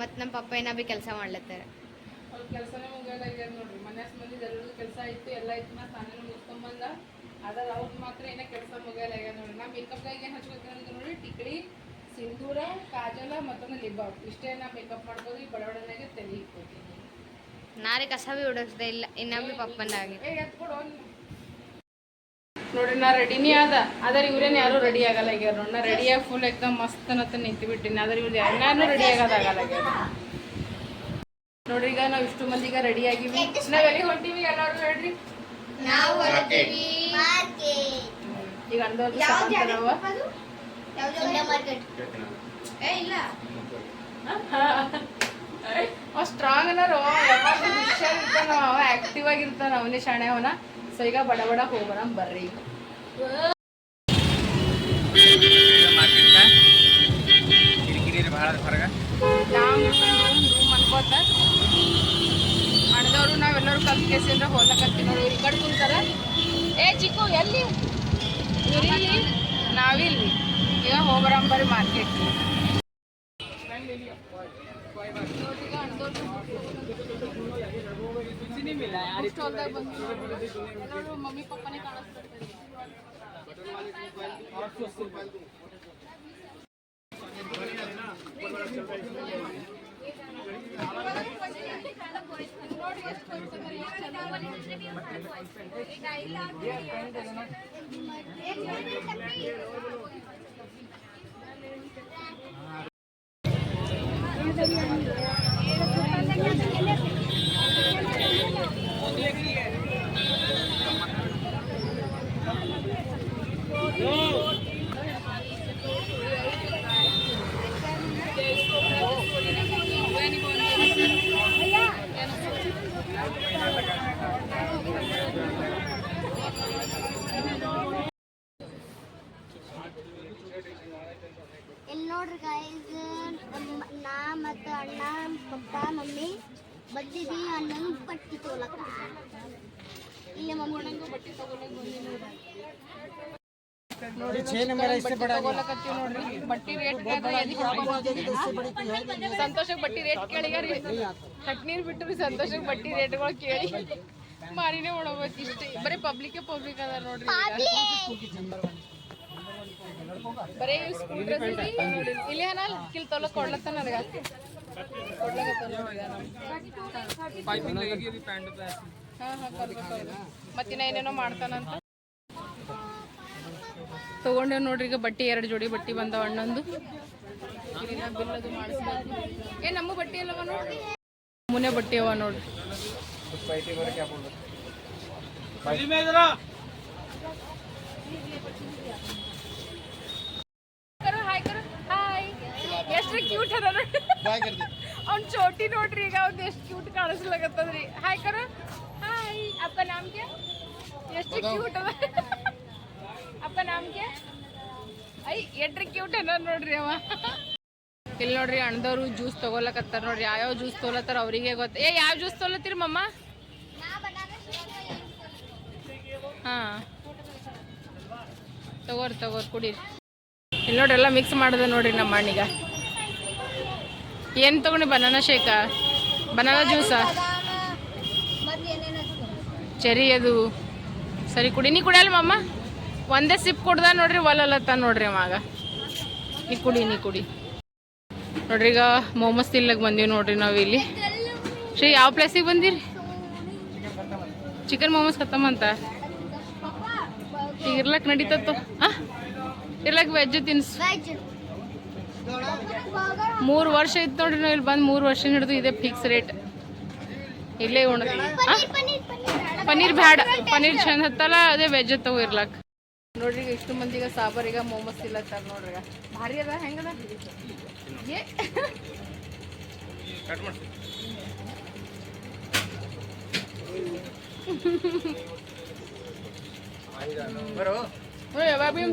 ಮತ್ತು ನಮ್ಮ ಪಪ್ಪ ಏನೋ ಬಿ ಕೆಲಸ ಮಾಡ್ಲತ್ತಾರೆ ಅವ್ರ ಕೆಲಸನೇ ಮುಗಿಯೋದಾಗ್ಯದ ನೋಡ್ರಿ ಮನ್ಯಾಗ ಮಂದಿದ ಎಲ್ಲರೂ ಕೆಲಸ ಇತ್ತು ಎಲ್ಲ ಇತ್ತು ನಾ ತಾನೇ ಮುಗಿಸ್ಕೊಂಬಂದ ಅದ್ರ ಅವ್ರದ್ದು ಮಾತ್ರ ಏನೋ ಕೆಲಸ ಮುಗಿಯೋದಾಗ್ಯದ ನೋಡ್ರಿ ನಾ ಮೇಕಪ್ದಾಗ ಏನು ಹಚ್ಕೊತೀನಿ ಅಂತ ನೋಡಿ ಟಿಕ್ಳಿ ಸಿಂಧೂರ ಕಾಜಲ ಮತ್ತೊಂದು ಲಿಬಾಬ್ ಇಷ್ಟೇ ನಾ ಮೇಕಪ್ ಮಾಡ್ಬೋದು ಈ ಬಡವಡನಾಗೆ ತಲೆ ಇಟ್ಕೊತೀನಿ ನಾರೇ ಕಸ ಬಿ ಓಡಿಸ್ದೆ ಇಲ್ಲ ಇನ್ನೊಮ್ಮೆ ಪಪ್ಪನ ಆಗಿ ನೋಡಿ ನಾ ರೆಡಿನೇ ಆದ. ಆದ್ರೆ ಇವ್ರೇನು ಯಾರು ರೆಡಿ ಆಗಲ್ಲ ಈಗ. ನೋಡಿ ನಾ ರೆಡಿಯಾಗಿ ಫುಲ್ ಎಕ್ದಮ್ ಮಸ್ತ್ ಅನ್ನತ್ತ ನಿಂತು ಬಿಟ್ಟಿನಿ ಆದ್ರೆ ಇವ್ರು ಯಾರು ರೆಡಿ ಆಗೋದಾಗಲ್ಲ ಆಗ್ಯಾರ ನೋಡ್ರಿ ಈಗ ನಾವು ಇಷ್ಟು ಮಂದಿ ಈಗ ರೆಡಿ ಆಗಿವಿ. ನಾವ್ ಎಲ್ಲಿ ಹೊಂಟಿವಿ ಎಲ್ಲಾರು ಹೇಳ್ರಿ. ನಾವು ಈಗ ಏ ಇಲ್ಲ. ಅವ್ ಸ್ಟ್ರಾಂಗ್ ಅನ್ನೋರು ಯಾವಾಗ ಆಕ್ಟಿವ್ ಆಗಿರ್ತಾನ? ಅವನೇ ಶಾಣೆ ಅವನ. ಸೊ, ಈಗ ಬಡ ಬಡ ಹೋಗೋಣ ಬರ್ರಿ. ಅನ್ಕೋತ. ನಾವೆಲ್ಲರೂ ಕಲ್ತ್ ಕೇಸಿಂದ ಹೋಗ್ಲಕತ್ತೀವಿ ನೋಡಿ ಈ ಕಡೆ ಕುಂತಾರ. ಏ, ಚಿಕ್ಕು, ಎಲ್ಲಿ? ಇಲ್ಲಿ? ನಾವಿಲ್ಲಿ. ಈಗ ಹೋಗ್ಬರಂಬರಿ ಮಾರ್ಕೆಟ್ मम्मी पापा ने कहा ನೋಡ್ರಿ. ಬಟ್ಟಿ ರೇಟ್ ಸಂತೋಷಕ್ಕೆ ಬಟ್ಟಿ ರೇಟ್ ಕೇಳಿಗಾರಿ. ನೀರು ಬಿಟ್ಟು ಸಂತೋಷಕ್ಕೆ ಬಟ್ಟಿ ರೇಟ್ಗಳು ಕೇಳಿ. ಮಾರಿನೇ ಹೊಡಬೇಕು ಇಷ್ಟ. ಬರೀ ಪಬ್ಲಿಕ್ ಪಬ್ಲಿಕ್ ಅದ ನೋಡ್ರಿ. ಬರೀ ಸ್ಕೂಲ್ ಡ್ರೆಸ್ ಇಲ್ಲಿ ಏನಲ್ಲ ಕಿಲ್ ತೊಲಕ್ ಕೊಡ್ಲತ್ತಾನ ನನಗ ಕೊಡ್ಲಕ್ಕ ಹಾಂ ಹಾಂ ಕೊಡ್ಬೇಕು ಮತ್ತಿನ್ನ ಏನೇನೋ ಮಾಡ್ತಾನಂತ. ತಗೊಂಡೇವ್ ನೋಡ್ರಿ, ಈಗ ಬಟ್ಟೆ ಎರಡು ಜೋಡಿ, ಬಟ್ಟೆ ಬಂದಾವ ಅಣ್ಣೊಂದು ಏ, ನಮ್ಮ ಬಟ್ಟೆ ಅಲ್ಲವ ನೋಡ್ರಿ. ಮುನೆ ಬಟ್ಟೆ ಅವ ನೋಡ್ರಿ. ಎಷ್ಟು ಕ್ಯೂಟ್ ಅದ ಅವ್ನ ಚೋಟಿ ನೋಡ್ರಿ, ಈಗ ಅವ್ದು ಎಷ್ಟು ಕ್ಯೂಟ್ ಕಾಣಿಸ್ಲಾಗತ್ತದ್ರಿ ಹಾಯ್ ಕರು, ಹಾಯ್. ಅಪ್ಪ, ನಮ್ಗೆ ಎಷ್ಟು ಕ್ಯೂಟ್ ಅದ ಅಪ್ಪ ನಾಮ್ಗೆ ಐ ಎಟ್ರಿ ಕ್ಯೂಟ್ ನೋಡ್ರಿ ಅವ. ಇಲ್ಲಿ ನೋಡ್ರಿ ಅಣ್ಣದವ್ರು ಜ್ಯೂಸ್ ತಗೊಲಕತ್ತಾರ ನೋಡ್ರಿ. ಯಾವ್ಯಾವ ಜ್ಯೂಸ್ ತೊಗೊಲತ್ತಾರ ಅವರಿಗೆ ಗೊತ್ತ ಏ ಯಾವ ಜ್ಯೂಸ್ ತೊಗೊಲತ್ತೀರಿ ಮಮ್ಮ ಹಾಂ. ತಗೋರಿ ತಗೋರಿ ಕುಡೀರಿ. ಇಲ್ಲಿ ನೋಡ್ರಿ ಎಲ್ಲ ಮಿಕ್ಸ್ ಮಾಡಿದೆ ನೋಡ್ರಿ ನಮ್ಮ ಅಣ್ಣಿಗ. ಏನು ತಗೊಂಡಿ ಬನಾನಾ ಶೇಕ ಬನಾನಾ ಜ್ಯೂಸಾ ಚೆರಿ ಅದು. ಸರಿ ಕುಡಿ. ನೀ ಕುಡಿಯಲ್ಲ ಮಮ್ಮ ಒಂದೇ ಸಿಪ್ ಕುಡ್ದ ನೋಡ್ರಿ ಒಲ್ಲತ್ತ ನೋಡ್ರಿ ಅವಾಗ. ನೀ ಕುಡಿ ನೀ ಕುಡಿ. ನೋಡ್ರಿ ಈಗ ಮೋಮೋಸ್ ತಿನ್ಲಕ್ ಬಂದೀವಿ ನೋಡ್ರಿ ನಾವು ಇಲ್ಲಿ. ಶ್ರೀ ಯಾವ ಪ್ಲೇಸಿಗೆ ಬಂದಿರಿ? ಚಿಕನ್ ಮೋಮೋಸ್ ಖತಮ ಅಂತ? ಈಗ ಇರ್ಲಕ್ ನಡೀತತ್ತು. ಹಾಂ ಇರ್ಲಕ್ ವೆಜ್ ತಿನ್ಸು. ಮೂರು ವರ್ಷ ಇತ್ತು ನೋಡ್ರಿ ನಾವು ಇಲ್ಲಿ ಬಂದು ಮೂರು ವರ್ಷ ಹಿಡಿದು ಇದೆ ಫಿಕ್ಸ್ ರೇಟ್ ಇಲ್ಲೇ ಉಣ ಪನ್ನೀರ್ ಬ್ಯಾಡ ಪನ್ನೀರ್ ಚಂದ ಹತ್ತಲ್ಲ ಅದೇ ವೆಜ್ ತಗೋ ಇರ್ಲಾಕ. ನೋಡ್ರಿ ಈಗ ಇಷ್ಟು ಮಂದಿಗೆ ಸಾಬಾರಿಗ ಮೋಮೋಸ್ ಸರ್ ನೋಡ್ರಿ ಭಾರಿ ಅದ ಹೆಂಗದ ಬರೋ. ಯಾವಾಗ ಭೀ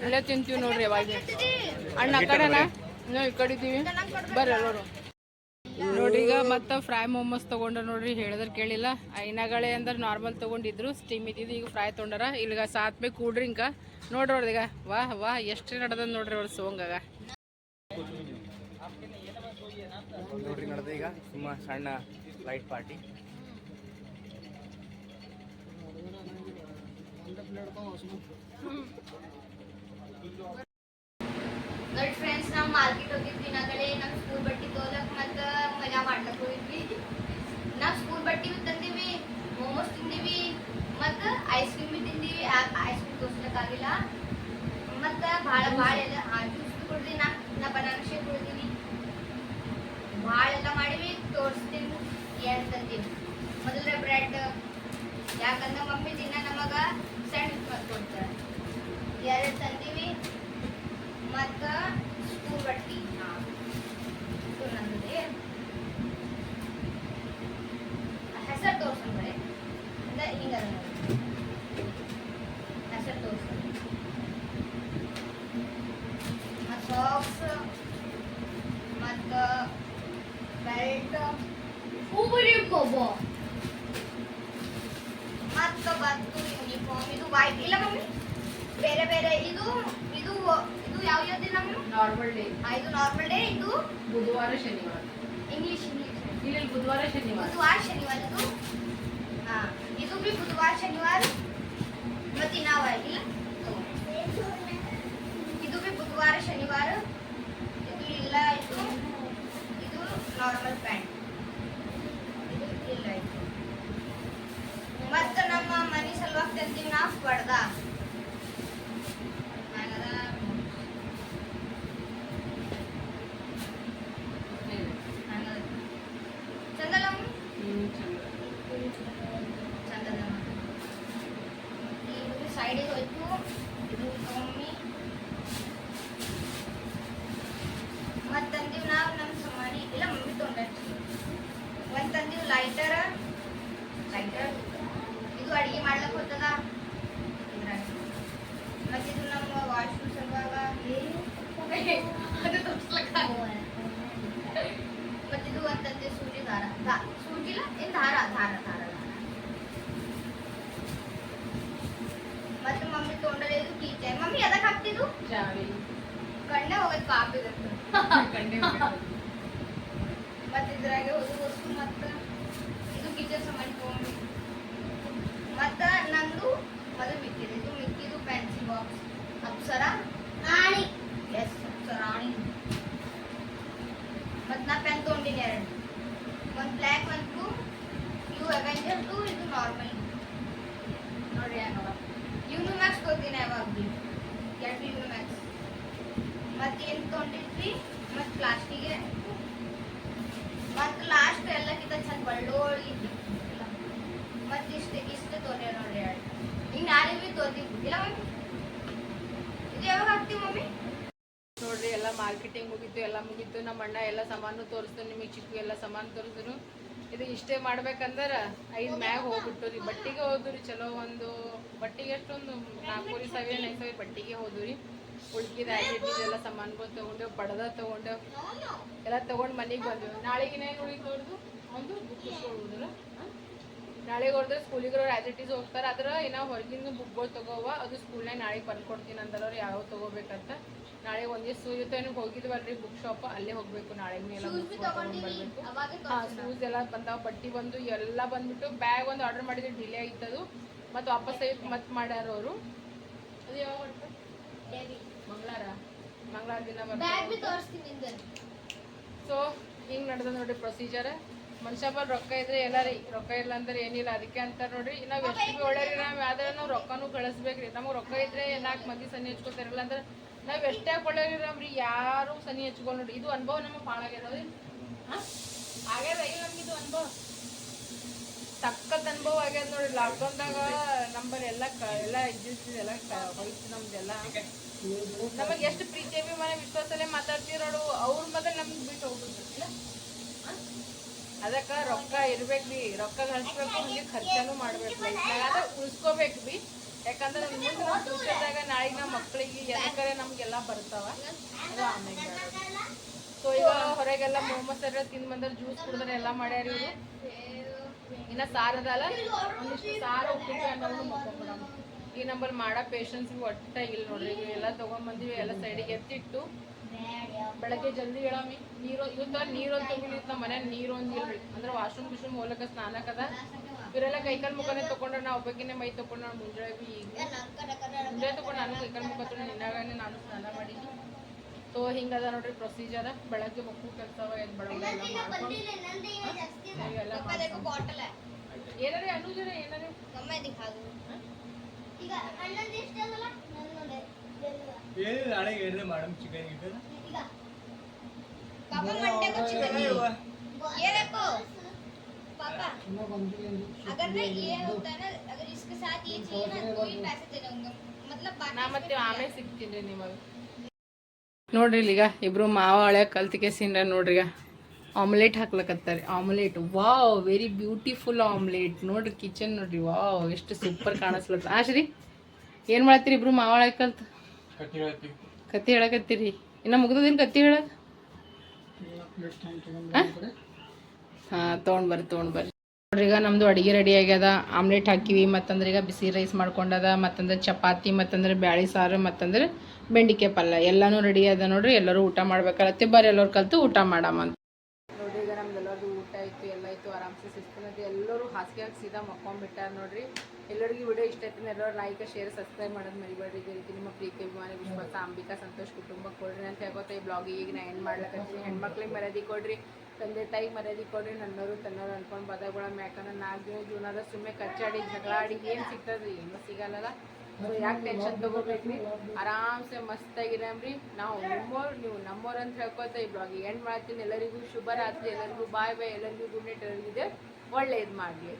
ಇಲ್ಲೇ ತಿಂತೀವಿ ನೋಡ್ರಿ ಯಾವಾಗ ಅಣ್ಣ ಆ ಕಡೆನಾ? ನಾವು ಈ ಕಡಿದೀವಿ ಬರ್ರಿ ಎಲ್ಲರು ನೋಡ್ರಿ ಈಗ ಮತ್ತೆ ಫ್ರೈ ಮೊಮೋಸ್ ತೊಗೊಂಡ್ರ ನೋಡ್ರಿ ಹೇಳಿದ್ರೆ ಕೇಳಿಲ್ಲ. ಐನಾಗಳೆ ಅಂದ್ರೆ ನಾರ್ಮಲ್ ತೊಗೊಂಡಿದ್ರು ಸ್ಟೀಮ್ ಇದ್ದಿದ್ದು ಈಗ ಫ್ರೈ ತೊಗೊಂಡಾರ. ಇಲ್ಲಿಗ ಸಾತ್ಬೇಕು ಕೂಲ್ ಡ್ರಿಂಕ್ ನೋಡ್ರಿ ಅವ್ರದೀಗ ವಾ ವಾ ಎಷ್ಟು ನಡೆದ ನೋಡ್ರಿ ಅವ್ರ ಸೋಂಗಾಗ. ನೋಡ್ರಿ ನಡೆದ ಈಗ. ಸುಮ್ಮ ಸಣ್ಣ ಲೈಟ್ ಪಾರ್ಟಿ ನೋಡಿ ಫ್ರೆಂಡ್ಸ್ ನಾವು ಮಾರ್ಕೆಟ್ ಹೋಗಿದ್ವಿ ದಿನಗಳೇ ನಮ್ಮ ಸ್ಕೂಲ್ ಬಟ್ಟೆ ತೋಲಕ್ ಮತ್ತು ಮಜಾ ಮಾಡ್ಲಕ್ಕ ಹೋಗಿದ್ವಿ. ನಾವು ಸ್ಕೂಲ್ ಬಟ್ಟೆ ತಂದೀವಿ ಮೋಮೋಸ್ ತಿಂದೀವಿ, ಮತ್ತು ಐಸ್ ಕ್ರೀಮ್ ಭೀ ತಿಂದೀವಿ. ಐಸ್ ಕ್ರೀಮ್ ತೋರ್ಸ್ಲಿಕ್ಕಾಗಿಲ್ಲ ಮತ್ತು ಭಾಳ ಭಾಳ ಎಲ್ಲ ಜ್ಯೂಸ್ ಕುಡ್ದು, ನಾ ನಾ ಬನಾನಾ ಶೇಕ್ ಕುಡ್ದೀವಿ. ಭಾಳ ಎಲ್ಲ ಮಾಡೀವಿ ತೋರಿಸ್ತೀನಿ ಏನು ತಂದೀವಿ. ಮೊದಲ ಬ್ರೆಡ್ ಯಾಕಂದ್ರೆ ಮಮ್ಮಿ ದಿನ ನಮಗ ಸ್ಯಾಂಡ್ವಿಚ್ ಮಾಡ್ಕೊಡ್ತಾರೆ ಎರಡು ತಂದೀವಿ ಮತ್ತ ಸ್ಕೂಲ್ ಬಟ್ಟಿ ಇದು ನಂದಿದೆ ಹೆಸರು ತೋರ್ಸೋಣ ಬರೀ ಅಂದ್ರೆ ಹಿಂಗ ಹೆಸರು ತೋರ್ಸೋಣ ಮತ್ತು ಸಾಕ್ಸ್ ಮತ್ತು ಬೆಲ್ಟ್ ಹೂಬರಿಕೋಬೋ ಮತ್ತು ಬಂತು ಯೂನಿಫಾರ್ಮ್ ಇದು ವೈಟ್ ಇಲ್ಲ ಮಮ್ಮಿ ಬೇರೆ ಬೇರೆ ಇದು ಇದು ಇದು ಯಾವ ಯಾವ ದಿನ ಮಮ್ಮಿ? ನಾರ್ಮಲ್ ಡೇ ಆ, ಇದು ನಾರ್ಮಲ್ ಡೇ ಇದು ಬುಧವಾರ ಶನಿವಾರ ಇಂಗ್ಲಿಷ್ ಇಂಗ್ಲಿಷ್ ಇಲ್ಲಿ ಬುಧವಾರ ಶನಿವಾರ ಬುಧವಾರ ಶನಿವಾರ ಇದು ಹಾ ಇದು ಬಿ ಶನಿವಾರ ಮತ್ತೆ ನಾವು ಅಲ್ಲಿ ಇದು ಬಿ ಬುಧವಾರ, ಶನಿವಾರ. ಇದು ಇಲ್ಲ, ಇದು ಇದು ನಾರ್ಮಲ್ ಪ್ಯಾಂಟ್ ಇದು ಇಲ್ಲ, ಇದು. ಮತ್ತೆ ನಮ್ಮ ಮನೆ ಸಲುವಾಗಿ ತಂದೀವಿ ನಾವು ಪಡ್ದ ಮ್ಯಾಗದ ಹಂಗದ. ಚಂದಲ್ಲ ಮಮ್ಮಿ? ಚಂದದ ಇದು ಸೈಡಿಗೆ ಹೋಯ್ತು ಇದು ಮಮ್ಮಿ ಮತ್ತೆ ತಂದೀವಿ ನಾವು ನಮ್ಮ ಸಮಾನಿ ಇಲ್ಲ ಮಮ್ಮಿ ತೊಗೊಂಡೈತಿ ಒಂದು ತಂದೀವಿ ಲೈಟರ್ ಲೈಟರ್ ಇದು ಅಡಿಗೆ ಮಾಡ್ಲಕ್ಕೆ ಹೋಗ್ತದ ಇದ್ರಾಗ ಮತ್ತೆ ಇದು ನಮ್ಮ ವಾಶ್ರೂಮ್ ಸಲುವಾಗ ಅದು ತೋರ್ಸ್ಲಕ್ಕ ಮತ್ತೆ ಪಾಪ ಇರುತ್ತೆ ಮತ್ತೆ ಇದ್ರಾಗೆ ಹೊಸ ವಸ್ತು ಮತ್ತು ಇದು ಕಿಚನ್ ಸಾಮಾನು ತೊಗೊಂಡು ಮತ್ತು ನಂದು ಮೊದಲು ಮಿಕ್ಕಿದೆ ಇದು ಮಿಕ್ಕಿದು ಪೆನ್ಸಿಲ್ ಬಾಕ್ಸ್ ಅಪ್ಸರ ರಾಣಿ ಎಸ್ ಅಪ್ಸರ ರಾಣಿ ಮತ್ತು ನಾ ಪೆನ್ ತೊಗೊಂಡಿನಿ ಎರಡು ಒಂದು ಬ್ಲ್ಯಾಕ್ ಒಂದು ಬ್ಲೂ ಇವು ಅವೆಂಜರ್ ಟು ಇದು ನಾರ್ಮಲ್ ನೋಡ್ರಿ ಯಾವಾಗ ಯೂನು ಮ್ಯಾಕ್ಸ್ ತೊಗೊಂತೀನಿ ಯಾವಾಗ ಭೀ ಎರಡು ಯೂನು ಮ್ಯಾಕ್ಸ್ ಮತ್ತೆ ಏನು ತೊಗೊಂಡಿದ್ವಿ ಮತ್ತು ಲಾಸ್ಟಿಗೆ ಮತ್ತು ಲಾಸ್ಟ್ ಎಲ್ಲಕ್ಕಿಂತ ಚಂದ ಬಳ್ಳೋಳಿ ಮತ್ತೆ ಇಷ್ಟ ಇಷ್ಟ ತೊಗೊಂಡೆ ನೋಡ್ರಿ ಎರಡು. ಈಗ ನಾಳೆ ಭೀ ತೊಗೊಂತೀವಿ ಇಲ್ಲ ಮಮ್ಮಿ ಇದು ಯಾವಾಗ ಹಾಕ್ತೀವಿ ಮಮ್ಮಿ? ನೋಡ್ರಿ ಎಲ್ಲ ಮಾರ್ಕೆಟಿಂಗ್ ಮುಗೀತು ಎಲ್ಲ ಮುಗೀತು. ನಮ್ಮ ಅಣ್ಣ ಎಲ್ಲ ಸಾಮಾನು ತೋರಿಸ್ತು ನಿಮಗೆ ಚಿಕ್ಕು ಎಲ್ಲ ಸಾಮಾನು ತೋರಿಸಿದ್ರು. ಇದು ಇಷ್ಟೇ ಮಾಡ್ಬೇಕಂದ್ರೆ ಐದು ಮ್ಯಾಗ ಹೋಗ್ಬಿಟ್ಟು ರೀ. ಬಟ್ಟಿಗೆ ಹೋದ್ರಿ ಚಲೋ ಒಂದು ಬಟ್ಟಿಗೆ ಎಷ್ಟೊಂದು ನಾಲ್ಕೂರಿ ಸಾವಿರ ಐದು ಸಾವಿರ ಬಟ್ಟಿಗೆ ಹೋದ್ವು ಆ್ಯಕ್ಟಿವಿಟೀಸ್ ಎಲ್ಲ ಸಾಮಾನುಗಳು ತಗೊಂಡು ಬಡದ ತಗೊಂಡು ಎಲ್ಲ ತಗೊಂಡು ಮನೆಗೆ ಬಂದೆವು. ನಾಳೆಗಿನ ಅವ್ರದ್ದು ಒಂದು ಬುಕ್ ಇಸ್ಕೊಳ್ಬೋದಲ್ಲ ನಾಳೆಗೆ ಹೊಡೆದ್ರೆ ಸ್ಕೂಲಿಗೆ ಅವ್ರು ಆ್ಯಸ್ ಇಟ್ ಈಸ್ ಹೋಗ್ತಾರೆ. ಆದ್ರೆ ಏನೋ ಹೊರಗಿನ ಬುಕ್ಗಳು ತಗೋವ. ಅದು ಸ್ಕೂಲ್ನಾಗ ನಾಳೆಗೆ ಬಂದು ಕೊಡ್ತೀನಿ ಅಂದವ್ರು ಯಾವ ತಗೋಬೇಕಂತ. ನಾಳೆ ಒಂದೇ ಸೂರ್ಯತನಿಗೆ ಹೋಗಿದ್ವಲ್ರಿ ಬುಕ್ ಶಾಪ್ ಅಲ್ಲೇ ಹೋಗ್ಬೇಕು ನಾಳೆ ಹಾ ಶೂಸ್ ಎಲ್ಲ ಬಂದಾವ ಬಟ್ಟಿ ಬಂದು ಎಲ್ಲ ಬಂದ್ಬಿಟ್ಟು ಬ್ಯಾಗ್ ಒಂದು ಆರ್ಡರ್ ಮಾಡಿದ್ರೆ ಡಿಲೇ ಆಯ್ತದು. ಮತ್ತೆ ವಾಪಸ್ ಮತ್ತೆ ಮಾಡ್ಯಾರ ಅವರು. ಅದು ಯಾವಾಗ ಮಂಗಳಾರ ಮಂಗಳವಾರ ದಿನ ಬರ್ತಾರೆ? ಸೊ ಹಿಂಗ್ ನಡೆದ ನೋಡ್ರಿ ಪ್ರೊಸೀಜರ್ ಮನುಷ್ಯ ಬಲ್ ರೊಕ್ಕ ಇದ್ರೆ ಎಲ್ಲ ರೊಕ್ಕ ಇಲ್ಲ ಅಂದ್ರೆ ಏನಿಲ್ಲ ಅದಕ್ಕೆ ಅಂತ ನೋಡ್ರಿ. ನಾವು ಎಷ್ಟು ಬಿ ಒಳ್ಳೆ ನಾವ್ ಯಾವ್ದಾರ ನಾವು ರೊಕ್ಕನೂ ಕಳಿಸ್ಬೇಕ್ರಿ. ನಮಗೆ ರೊಕ್ಕ ಇದ್ರೆ ನಾಲ್ಕು ಮಂದಿ ಸನಿ ಹಚ್ಕೋತಾರಲ್ಲ ಅಂದ್ರೆ ನಾವ್ ಎಷ್ಟೇ ಒಳ್ಳೆಯವ್ರಿ ಯಾರು ಸನಿ ಹಚ್ಕೊಳ್ ನೋಡ್ರಿ. ಇದು ಅನುಭವ ನಮಗೆ ಭಾಳ ಆಗ್ಯದ ಆಗ್ಯದ? ಇಲ್ಲ ನಮ್ಗೆ ಇದು ಅನುಭವ? ಸಖತ್ ಅನುಭವ ಆಗ್ಯದ ನೋಡ್ರಿ. ಲಾಕ್ಡೌನ್ದಾಗ ನಂಬರ್ ಎಲ್ಲ ಕ- ಎಲ್ಲ ಇದ್ದಿದ್ದು ಎಲ್ಲ ಹೋಯ್ತು ನಮ್ದೆಲ್ಲ. ನಮಗೆ ಎಷ್ಟು ಪ್ರೀತಿ ಅಭಿಮಾನ ವಿಶ್ವಾಸಲ್ಲೇ ಮಾತಾಡ್ತಿರೋಡು ಅವ್ರ ಮೊದಲು ನಮ್ಗೆ ಬಿಟ್ಟು ಹೋಗ್ಬಿಟ್ಟಿಲ್ಲ ಅದಕ್ಕೆ ರೊಕ್ಕ ಇರ್ಬೇಕು ಬಿ, ರೊಕ್ಕ ಗಳಿಸ್ಬೇಕು ಹಂಗೆ ಖರ್ಚನೂ ಮಾಡ್ಬೇಕು ಅದ ಉಳಿಸ್ಕೋಬೇಕು ಬಿ. ಯಾಕಂದ್ರೆ ಮುಂದೆ ನಮ್ಮ ಭವಿಷ್ಯದಾಗ ನಾಳೆಗೆ ನಮ್ಮ ಮಕ್ಕಳಿಗೆ ಎದಕ್ಕರೆ ನಮ್ಗೆಲ್ಲ ಬರ್ತಾವ. ಅದು ಆಮೇಲೆ ಸೊ, ಈಗ ಹೊರಗೆಲ್ಲ ಮೊಹಮ್ಮದ್ ಸರ್ ತಿಂದು ಬಂದ್ರೆ ಜ್ಯೂಸ್ ಕುಡಿದ್ರೆ ಎಲ್ಲ ಮಾಡ್ಯಾರ ಇವರು. ಇನ್ನ ಸಾರದಲ್ಲ, ಒಂದಿಷ್ಟು ಸಾರ ಉಪ್ಪಿಟ್ಟು ಅನ್ನೋದು ಮಕ್ಕೊಂಬಿಡಮ್ಮ ಈ ನಂಬರ್ ಮಾಡೋ ಪೇಷನ್ಸ್ ಒಟ್ಟ ಇಲ್ಲ ನೋಡ್ರಿ. ಎಲ್ಲ ತಗೊಂಡ್ಬಂದಿವಿ ಎಲ್ಲ ಸೈಡಿಗೆ ಎತ್ತಿಟ್ಟು. ಬೆಳಗ್ಗೆ ಜಲ್ದಿ ಹೇಳಮ್ಮಿ ನೀರು ಇವತ್ತು ನೀರು ಒಂದು ತಗೊಂಡಿತ್ತು ನಮ್ಮ ಮನೆ ನೀರು ಇಲ್ರಿ. ಅಂದ್ರೆ ವಾಶ್ರೂಮ್ ಗಿಶ್ರೂಮ್ ಹೋಲಕ ಸ್ನಾನಕ್ಕದ ಇವರೆಲ್ಲ ಕೈಕಾಲ್ ಮುಖನೇ ತಗೊಂಡ್ರೆ ನಾ ಒಬ್ಬಕಿನೇ ಮೈ ತೊಗೊಂಡು ನಾನು ಮುಂಜಾನೆ ಬಿ ಈಗ. ಮುಂಜಾನೆ ತೊಗೊಂಡು ನಾನು ಕೈಕಾಲು ಮುಖ ತಗೊಂಡು ನಿನ್ನಾಗನೇ ನಾನು ಸ್ನಾನ ಮಾಡೀನಿ ಸೊ ಹಿಂಗದ ನೋಡ್ರಿ ಪ್ರೊಸೀಜರ್ ಬೆಳಗ್ಗೆ ಮಕ್ಕಳು ಕೆಲಸವ ಏನು ಬೆಳಗ್ಗೆ ಏನಾರೇ ಅನುಜರ ಏನಾರೇ? ಈಗ ಅಣ್ಣಂದು ಎಷ್ಟು ಅದಲ್ಲ ನನ್ನದು ಏನು ನಾಳೆ ಹೇಳಿದ್ರೆ ಮೇಡಮ್ ಚಿಕನ್ ಇರ್ತದೆ ಈಗ पापा मंडे को चिकन ये देखो पापा अगर ना ये होता है ना अगर इसके साथ ये चाहिए ना तो ही पैसे दे दूंगा मतलब ನಾ बाकी ಮತ್ತೆ ಆಮೇಲೆ ಸಿಗ್ತೀನಿ ನಿಮಗೆ ನೋಡ್ರಿ ಈಗ ಇಬ್ರು ಮಾವ ಹಳೆ ಕಲ್ತಿಗೆ ಸಿಂಡ್ರ ನೋಡ್ರಿ ಈಗ omelette ಹಾಕ್ಲಕತ್ತಾರೆ. Omelette. Wow very beautiful omelette. ನೋಡ್ರಿ ಕಿಚನ್ ನೋಡ್ರಿ. ವಾವ್ ಎಷ್ಟು ಸೂಪರ್ ಕಾಣಿಸ್ಲತ್ತ. ಆ ಶ್ರೀ ಏನು ಮಾಡತ್ತೀರಿ ಇಬ್ರು ಮಾವಳ ಹಳೆ ಕಲ್ತು ಕಟ್ಟಿ ಹೇಳ್ತೀವಿ ಕತ್ತಿ ಹೇಳಕತ್ತೀರಿ. ಇನ್ನ ಮುಗ್ದೇನ್ ಕತ್ತಿ ಹೇಳ? ಹಾಂ ತೊಗೊಂಡು ಬರ್ರಿ ತಗೊಂಡ್ ಬರ್ರಿ. ನೋಡ್ರಿ ಈಗ ನಮ್ದು ಅಡಿಗೆ ರೆಡಿ ಆಗ್ಯದ. ಆಮ್ಲೆಟ್ ಹಾಕಿವಿ ಮತ್ತಂದ್ರೆ ಈಗ ಬಿಸಿ ರೈಸ್ ಮಾಡ್ಕೊಂಡದ ಮತ್ತಂದ್ರೆ ಚಪಾತಿ ಮತ್ತಂದ್ರೆ ಬ್ಯಾಳಿ ಸಾರು ಮತ್ತಂದ್ರೆ ಬೆಂಡಿಕಾಯಿ ಪಲ್ಯ. ಎಲ್ಲಾನು ರೆಡಿ ಅದ ನೋಡ್ರಿ. ಎಲ್ಲರೂ ಊಟ ಮಾಡ್ಬೇಕಲ್ಲತ್ತೆ. ಬರ್ರಿ ಎಲ್ಲರೂ ಕಲ್ತು ಊಟ ಮಾಡಮ್ಮ ಅಂತ ನೋಡ್ರಿ ಈಗ ನಮ್ದೆಲ್ಲರದು ಊಟ ಆಯ್ತು ಎಲ್ಲ ಆಯ್ತು ಆರಾಮ್ಸೆ ಸಿಸ್ತಿನಂತೆ ಎಲ್ಲರೂ ಹಾಸಿಗೆ ಹಾಕಿ ಸೀದಾ ಮಕ್ಕೊಂಡ್ಬಿಟ್ಟಾರ ನೋಡ್ರಿ. ಎಲ್ಲರಿಗೂ ವಿಡಿಯೋ ಇಷ್ಟ ಆಯ್ತು ಎಲ್ಲರೂ ಲೈಕ್ ಶೇರ್ ಸಬ್ಸ್ಕ್ರೈಬ್ ಮಾಡೋದು ಮರಿಬೇಡ್ರಿ. ಇದೇ ರೀತಿ ನಿಮ್ಮ ಪ್ರೀತಿ, ಅಭಿಮಾನಿ, ವಿಶ್ವಾಸ, ಅಂಬಿಕಾ, ಸಂತೋಷ್ ಕುಟುಂಬ ಕೊಡ್ರಿ. ಅಂತ ಹೇಳ್ಕೊತ ಈ ಬ್ಲಾಗ್ ಈಗ ನಾ ಏನು ಮಾಡ್ಲಕತ್ತೀನಿ? ಹೆಣ್ಮಕ್ಳಿಗೆ ಮರ್ಯಾದಿ ಕೊಡ್ರಿ, ತಂದೆ ತಾಯಿ ಮರ್ಯಾದಿ ಕೊಡ್ರಿ ನನ್ನವರು ತನ್ನವರು ಅನ್ಕೊಂಡು ಬದಗಳ ಯಾಕಂದ್ರೆ ನಾಲ್ಕು ದಿನ ಜೀವನದ ಸುಮ್ಮನೆ ಕಚ್ಚಾಡಿ ಜಗಳಾಡಿ ಏನು ಸಿಗ್ತದ್ರಿ? ಏನು ಸಿಗಲ್ಲ ಸೊ ಯಾಕೆ ಟೆನ್ಷನ್ ತೊಗೋಬೇಕ್ರಿ? ಆರಾಮ್ಸೆ ಮಸ್ತಾಗಿರಮ್ರಿ. ನಾವು ನಿಮ್ಮೋರು, ನೀವು ನಮ್ಮೋರು ಅಂತ ಹೇಳ್ಕೊತ ಈ ಬ್ಲಾಗ್ ಎಂಡ್ ಮಾಡ್ತೀನಿ. ಎಲ್ಲರಿಗೂ ಶುಭ ರಾತ್ರಿ. ಎಲ್ಲರಿಗೂ ಬಾಯ್ ಬಾಯ್ ಎಲ್ಲರಿಗೂ ಗುಡ್ ನೈಟ್ ಎಲ್ಲರಿಗೂ ಒಳ್ಳೇದು ಮಾಡಲಿ.